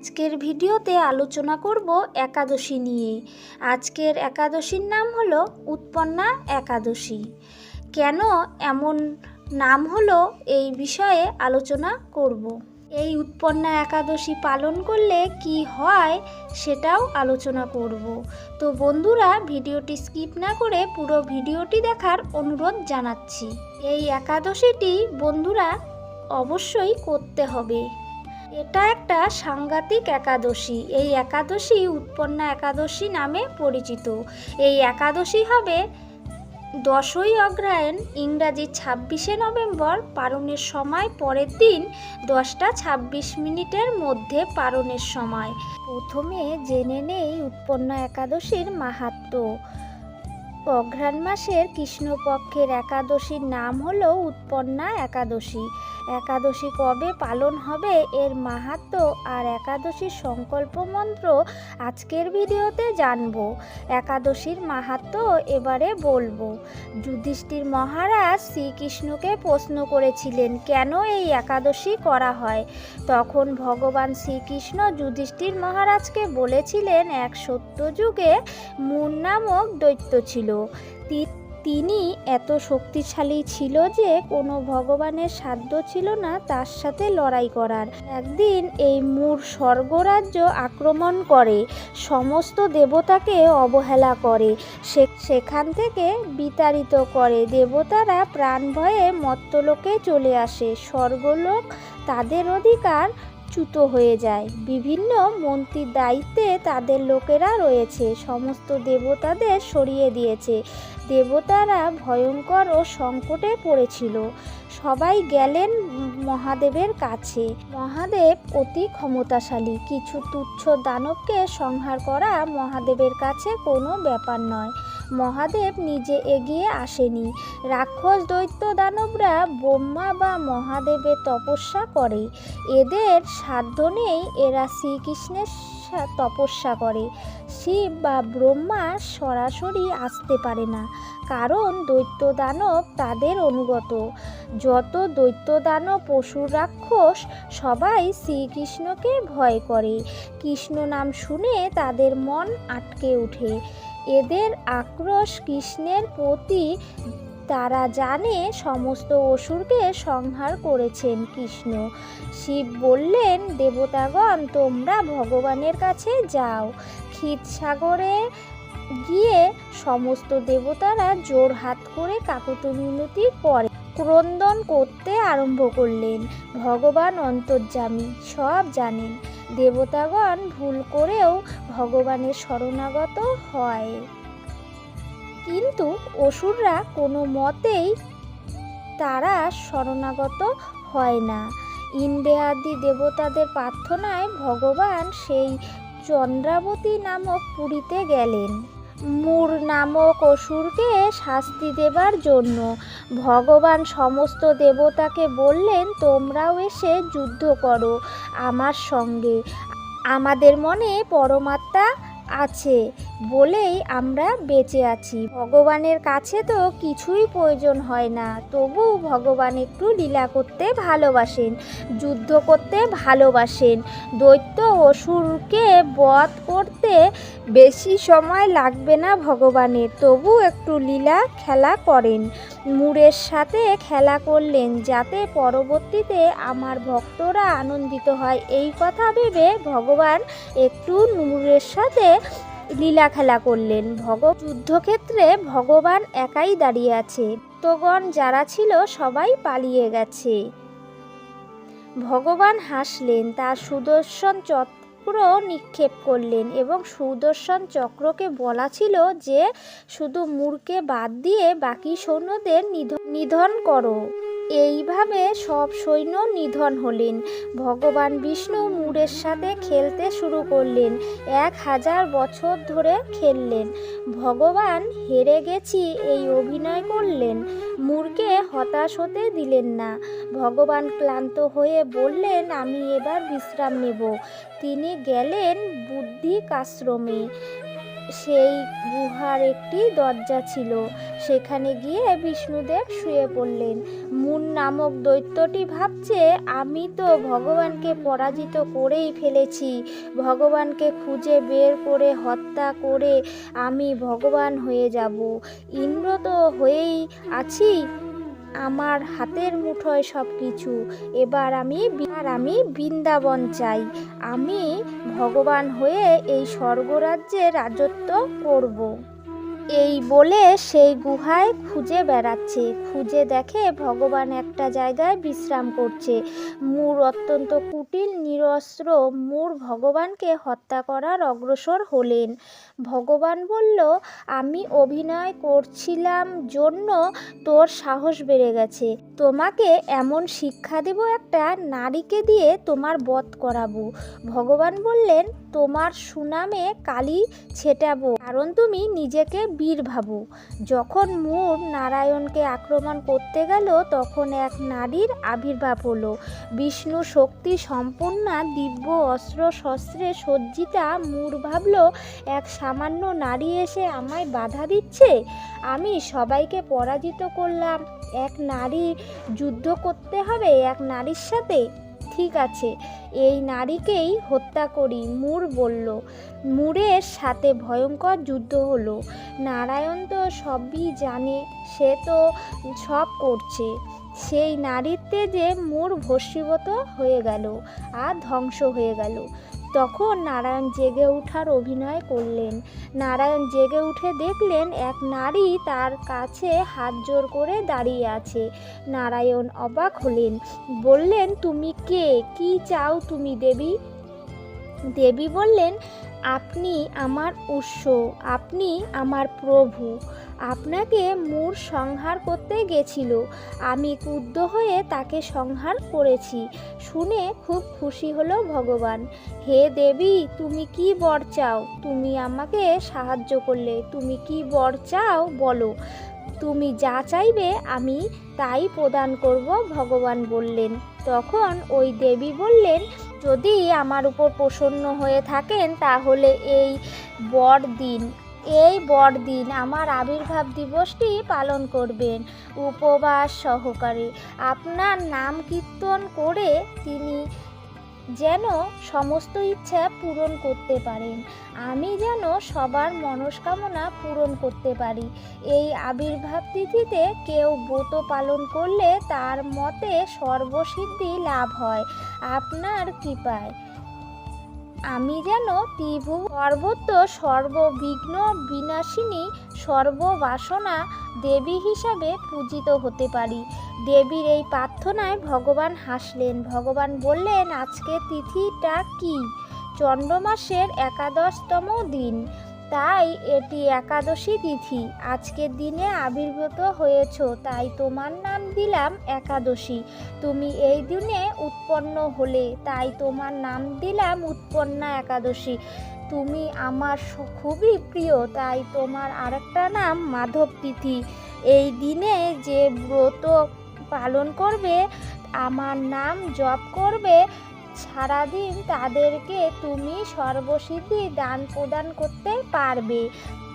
আজকের ভিডিওতে আলোচনা করব একাদশী নিয়ে। আজকের একাদশীর নাম হলো উৎপন্না একাদশী। কেন এমন নাম হলো এই বিষয়ে আলোচনা করব। এই উৎপন্না একাদশী পালন করলে কি হয় সেটাও আলোচনা করব। তো বন্ধুরা, ভিডিওটি স্কিপ না করে পুরো ভিডিওটি দেখার অনুরোধ জানাচ্ছি। এই একাদশীটি বন্ধুরা অবশ্যই করতে হবে। এটা একটা সাংঘাতিক একাদশী। এই একাদশী উৎপন্না একাদশী নামে পরিচিত। এই একাদশী হবে দশই অগ্রায়ণ ইংরাজি ছাব্বিশে নভেম্বর, পারণের সময়, পরের দিন দশটা ছাব্বিশ মিনিটের মধ্যে পারণের সময়। প্রথমে জেনে নেই উৎপন্ন একাদশীর মাহাত্ম্য অঘ্রাণ মাসের কৃষ্ণপক্ষের একাদশীর নাম হলো উৎপন্না একাদশী। একাদশী কবে পালন হবে এর মাহাত্ম্য আর একাদশীর সংকল্প মন্ত্র আজকের ভিডিওতে জানব। একাদশীর মাহাত্ম্য এবারে বলব। যুধিষ্ঠির মহারাজ শ্রীকৃষ্ণকে প্রশ্ন করেছিলেন, কেন এই একাদশী করা হয়? তখন ভগবান শ্রীকৃষ্ণ যুধিষ্ঠির মহারাজকে বলেছিলেন, এক সত্য যুগে মুন নামক দৈত্য ছিল। তি- তিনি এত শক্তিশালী ছিল যে কোনো ভগবানের সাধ্য ছিল না তার সাথে লড়াই করার। একদিন এই মূর স্বর্গরাজ্য আক্রমণ করে, সমস্ত দেবতাকে অবহেলা করে। সেখান থেকে বিতাড়িত করে। দেবতারা প্রাণ ভয়ে মত্তলোকে চলে আসে। স্বর্গলোক তাদের অধিকার চ্যুত হয়ে যায়। বিভিন্ন মন্ত্রীর দায়িত্বে তাদের লোকেরা রয়েছে। সমস্ত দেবতাদের সরিয়ে দিয়েছে। দেবতারা ভয়ঙ্কর ও সংকটে পড়েছিল। সবাই গেলেন মহাদেবের কাছে। মহাদেব অতি ক্ষমতাশালী। কিছু তুচ্ছ দানবকে সংহার করা মহাদেবের কাছে কোনো ব্যাপার নয়। মহাদেব নিজে এগিয়ে আসেনি। রাক্ষস দৈত্য দানবরা ব্রহ্মা বা মহাদেবের তপস্যা করে। এদের সাধ্য নেই এরা শ্রীকৃষ্ণের তপস্যা করে। শিব বা ব্রহ্মা সরাসরি আসতে পারে না, কারণ দৈত্য দানব তাদের অনুগত। যত দৈত্য দানব পশু রাক্ষস, সবাই শ্রীকৃষ্ণকে ভয় করে। কৃষ্ণ নাম শুনে তাদের মন আটকে ওঠে। এদের আক্রোশ কৃষ্ণের প্রতি তারা জানে সমস্ত অসুরকে সংহার করেছেন কৃষ্ণ। শিব বললেন, দেবতাগণ, তোমরা ভগবানের কাছে যাও। ক্ষীরসাগরে গিয়ে সমস্ত দেবতারা জোর হাত করে কাকুতি মিনতি করে। ক্রন্দন করতে আরম্ভ করলেন। ভগবান অন্তর্যামী, সব জানেন। দেবতাগণ ভুল করেও ভগবানের শরণাগত হয়। কিন্তু অসুররা কোনো মতেই তারা শরণাগত হয় না। ইন্দ্রাদি দেবতাদের প্রার্থনায় ভগবান সেই চন্দ্রাবতী নামক পুরীতে গেলেন। মূর নামক অসুরকে শাস্তি দেবার জন্য। ভগবান সমস্ত দেবতাকে বললেন, তোমরাও এসে যুদ্ধ করো আমার সঙ্গে। আমাদের মনে পরমাত্মা আছে। বলেই আমরা বেঁচে আছি। ভগবানের কাছে তো কিছুই প্রয়োজন হয় না। তবু ভগবান একটু লীলা করতে ভালোবাসেন, যুদ্ধ করতে ভালোবাসেন। দৈত্য অসুরকে বধ করতে বেশি সময় লাগবে না ভগবানের। তবু একটু লীলা খেলা করেন। মুরের সাথে খেলা করলেন যাতে পরবর্তীতে আমার ভক্তরা আনন্দিত হয়। এই কথা ভেবে ভগবান একটু মুরের সাথে লীলা খেলা করলেন। ভগ যুদ্ধক্ষেত্রে ভগবান একাই দাঁড়িয়ে আছে। ভক্তগণ যারা ছিল সবাই পালিয়ে গেছে। ভগবান হাসলেন, তার সুদর্শন চক্র নিক্ষেপ করলেন এবং সুদর্শন চক্রকে বলা ছিল যে, শুধু মূর্কে বাদ দিয়ে বাকি সৈন্যদের নিধ- নিধন করো। এইভাবে সব সৈন্য নিধন হলেন। ভগবান বিষ্ণু মূরের সাথে খেলতে শুরু করলেন। এক হাজার বছর ধরে খেললেন। ভগবান হেরে গেছি এই অভিনয় করলেন। মূর্কে হতাশ হতে দিলেন না। ভগবান ক্লান্ত হয়ে বললেন, আমি এবার বিশ্রাম নেব। তিনি গেলেন বুদ্ধিক আশ্রমে সেই গুহার একটি দরজা ছিল। সেখানে গিয়ে বিষ্ণুদেব শুয়ে পড়লেন। মুন নামক দৈত্যটি ভাবছে, আমি তো ভগবানকে পরাজিত করেই ফেলেছি। ভগবানকে খুঁজে বের করে হত্যা করে আমি ভগবান হয়ে যাব। ইন্দ্র তো হয়েই আছি। আমার হাতের মুঠোয় সব কিছু এবার আমি আর আমি বৃন্দাবন চাই আমি ভগবান হয়ে এই স্বর্গরাজ্যে রাজত্ব করব। এই বলে সেই গুহায় খুঁজে বেড়াচ্ছে। খুঁজে দেখে ভগবান একটা জায়গায় বিশ্রাম করছে। মূর অত্যন্ত কুটিল, নিরস্ত্র। মূর ভগবানকে হত্যা করার অগ্রসর হলেন। ভগবান বলল, আমি অভিনয় করছিলাম জন্য তোর সাহস বেড়ে গেছে। তোমাকে এমন শিক্ষা দেব একটা নারীকে দিয়ে তোমার বধ করাবো। ভগবান বললেন, তোমার সুনামে কালি ছেটাবো, কারণ তুমি নিজেকে বীর ভাবো। যখন মূর নারায়ণকে আক্রমণ করতে গেল, তখন এক নারীর আবির্ভাব হলো। বিষ্ণু শক্তি সম্পন্না দিব্য অস্ত্র শস্ত্রে সজ্জিতা মূর ভাবল, এক সামান্য নারী এসে আমায় বাধা দিচ্ছে? আমি সবাইকে পরাজিত করলাম। এক নারী যুদ্ধ করতে হবে, এক নারীর সাথে? ঠিক আছে। এই নারীকেই হত্যা করি, মূর বলল। মূরের সাথে ভয়ঙ্কর যুদ্ধ হলো। নারায়ণ তো সবই জানে, সে তো সব করছে। সেই নারীর তেজে মূর ভস্মীভূত হয়ে গেল, আর ধ্বংস হয়ে গেল। তখন নারায়ণ জেগে ওঠার অভিনয় করলেন। নারায়ণ জেগে উঠে দেখলেন এক নারী তার কাছে হাত জোর করে দাঁড়িয়ে আছে। নারায়ণ অবাক হলেন, বললেন, তুমি কে? কি চাও তুমি, দেবী? দেবী বললেন, আপনি আমার উৎস, আপনি আমার প্রভু। আপনাকে মূর সংহার করতে গেছিল। আমি ক্রুদ্ধ হয়ে তাকে সংহার করেছি। শুনে খুব খুশি হলো ভগবান। হে দেবী, তুমি কি বর চাও? তুমি আমাকে সাহায্য করলে। তুমি কি বর চাও? বলো। তুমি যা চাইবে আমি তাই প্রদান করব, ভগবান বললেন। তখন ওই দেবী বললেন, যদি আমার উপর প্রসন্ন হয়ে থাকেন, তাহলে এই বর দিন। এই বড়দিন আমার আবির্ভাব দিবসটি পালন করবেন উপবাস সহকারে। আপনার নাম কীর্তন করে তিনি যেন সমস্ত ইচ্ছা পূরণ করতে পারেন। আমি যেন সবার মনস্কামনা পূরণ করতে পারি। এই আবির্ভাব তিথিতে কেউ ব্রত পালন করলে তার মতে সর্বসিদ্ধি লাভ হয়। আপনার কৃপায়। আমি যেন ত্রিভু সর্বত্র সর্ববিঘ্ন, বিনাশিনী, সর্ববাসনা দেবী হিসাবে পূজিত হতে পারি। দেবীর এই প্রার্থনায় ভগবান হাসলেন। ভগবান বললেন আজকে তিথিটা কি? চন্দ্রমাসের একাদশতম দিন। তাই এটি একাদশী তিথি। আজকের দিনে আবির্ভূত হয়েছ, তাই তোমার নাম দিলাম একাদশী। তুমি এই দিনে উৎপন্ন হলে, তাই তোমার নাম দিলাম উৎপন্না একাদশী। তুমি আমার খুবই প্রিয়, তাই তোমার আরেকটা নাম মাধব তিথি। এই দিনে যে ব্রত পালন করবে, আমার নাম জপ করবে সারাদিন তাদেরকে তুমি সর্বসিদ্ধি দান প্রদান করতে পারবে।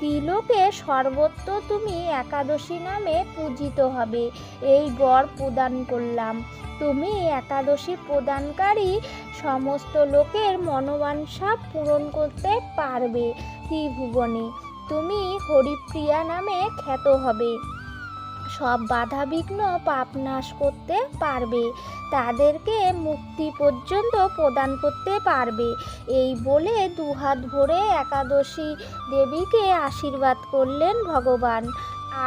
তিলোকে সর্বত্র তুমি একাদশী নামে পূজিত হবে। এই বর প্রদান করলাম। তুমি একাদশী প্রদানকারী সমস্ত লোকের মনোবাঞ্ছা পূরণ করতে পারবে ত্রিভুবনে। তুমি হরিপ্রিয়া নামে খ্যাত হবে। সব বাধাবিঘ্ন পাপ নাশ করতে পারবে। তাদেরকে মুক্তি পর্যন্ত প্রদান করতে পারবে। এই বলে দুহাত ভরে একাদশী দেবীকে আশীর্বাদ করলেন ভগবান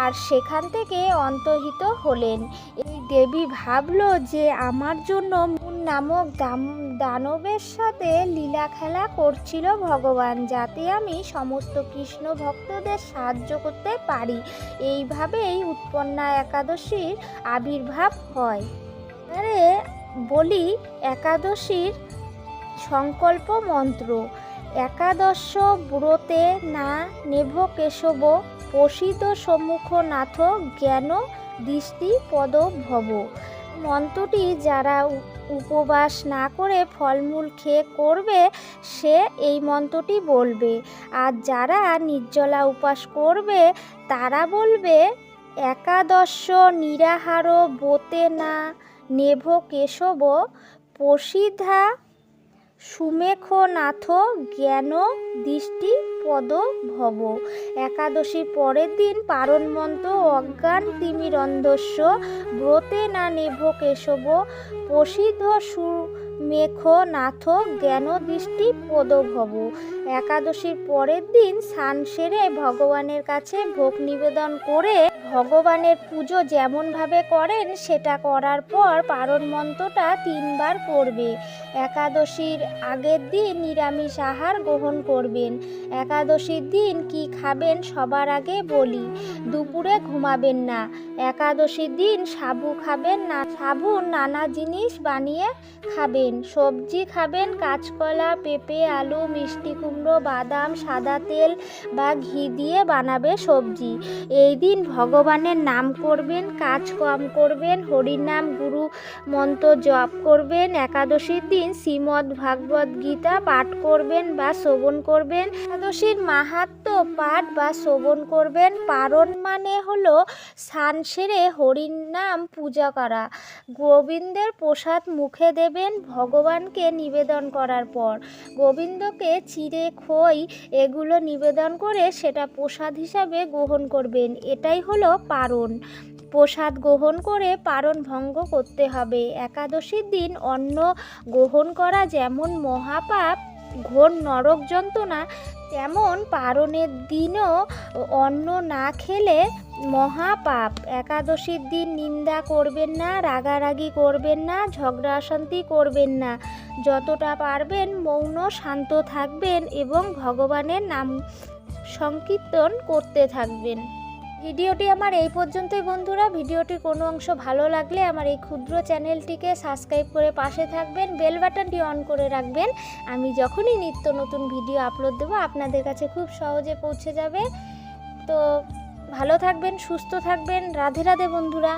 আর সেখান থেকে অন্তহিত হলেন। এই দেবী ভাবল যে আমার জন্য নামক দাম দানবের সাথে লীলা খেলা করছিল ভগবান, যাতে আমি সমস্ত কৃষ্ণ ভক্তদের সাহায্য করতে পারি। এইভাবেই উৎপন্না একাদশীর আবির্ভাব হয়। আরে বলি, একাদশীর সংকল্প মন্ত্র, একাদশ ব্রতে না নেভ কেশব প্রসিত সম্মুখ নাথ জ্ঞান দৃষ্টি পদ ভব। মন্ত্রটি যারা উপবাস না করে ফলমূল খেয়ে করবে, সে এই মন্ত্রটি বলবে। আর যারা নির্জলা উপাস করবে, তারা বলবে একাদশ নিরাহার বোতে না নেভ কেশব প্রসিদ্ধা সুমেখ নাথ জ্ঞান, দৃষ্টি, পদ, ভব। একাদশীর পরের দিন পারণ মন্ত্র অজ্ঞান তিমিরন্ধস্য, ব্রতে না নেভ কেশব, প্রসিদ্ধ সুমেখ নাথ জ্ঞান, দৃষ্টি, পদ, ভব। একাদশীর পরের দিন স্নান সেরে ভগবানের কাছে ভোগ নিবেদন করে ভগবানের পুজো যেমনভাবে করেন, সেটা করার পর পারণ মন্ত্রটা তিনবার করবে। একাদশীর আগের দিন নিরামিষ আহার গ্রহণ করবেন। একাদশীর দিন কি খাবেন সবার আগে বলি। দুপুরে ঘুমাবেন না। একাদশীর দিন সাবু খাবেন না, সাবু নানা জিনিস বানিয়ে খাবেন। সবজি খাবেন, কাঁচকলা, পেঁপে, আলু, মিষ্টি কুমড়ো বাদাম, সাদা তেল বা ঘি দিয়ে বানাবে সবজি। এই দিন ভগবানের নাম করবেন, কাজ কম করবেন, হরির নাম গুরু মন্ত্র জপ করবেন, একাদশীর দিন শ্রীমদ্ ভাগবত গীতা পাঠ করবেন বা শ্রবণ করবেন। একাদশীর মাহাত্ম পাঠ বা শ্রবণ করবেন। পারণ মানে হলো স্নান সেরে হরির নাম পূজা করা। গোবিন্দের প্রসাদ মুখে দেবেন ভগবানকে নিবেদন করার পর। গোবিন্দকে চিড়ে খই এগুলো নিবেদন করে সেটা প্রসাদ হিসাবে গ্রহণ করবেন। এটাই হলো পারণ। প্রসাদ গ্রহণ করে পারণ ভঙ্গ করতে হবে। একাদশীর দিন অন্ন গ্রহণ করা যেমন মহাপাপ, ঘোর নরক যন্ত্রণা তেমন পারণের দিনও অন্ন না খেলে মহাপাপ। একাদশীর দিন নিন্দা করবেন না, রাগারাগি করবেন না, ঝগড়া অশান্তি করবেন না। যতটা পারবেন মৌন শান্ত থাকবেন এবং ভগবানের নাম সংকীর্তন করতে থাকবেন। ভিডিওটি আমার এই পর্যন্তই বন্ধুরা। ভিডিওটি কোনো অংশ ভালো লাগলে আমার এই ক্ষুদ্র চ্যানেলটিকে সাবস্ক্রাইব করে পাশে থাকবেন, বেল বাটনটি অন করে রাখবেন। আমি যখনই নিত্য নতুন ভিডিও আপলোড দেবো, আপনাদের কাছে খুব সহজে পৌঁছে যাবে। তো ভালো থাকবেন, সুস্থ থাকবেন। রাধে রাধে বন্ধুরা।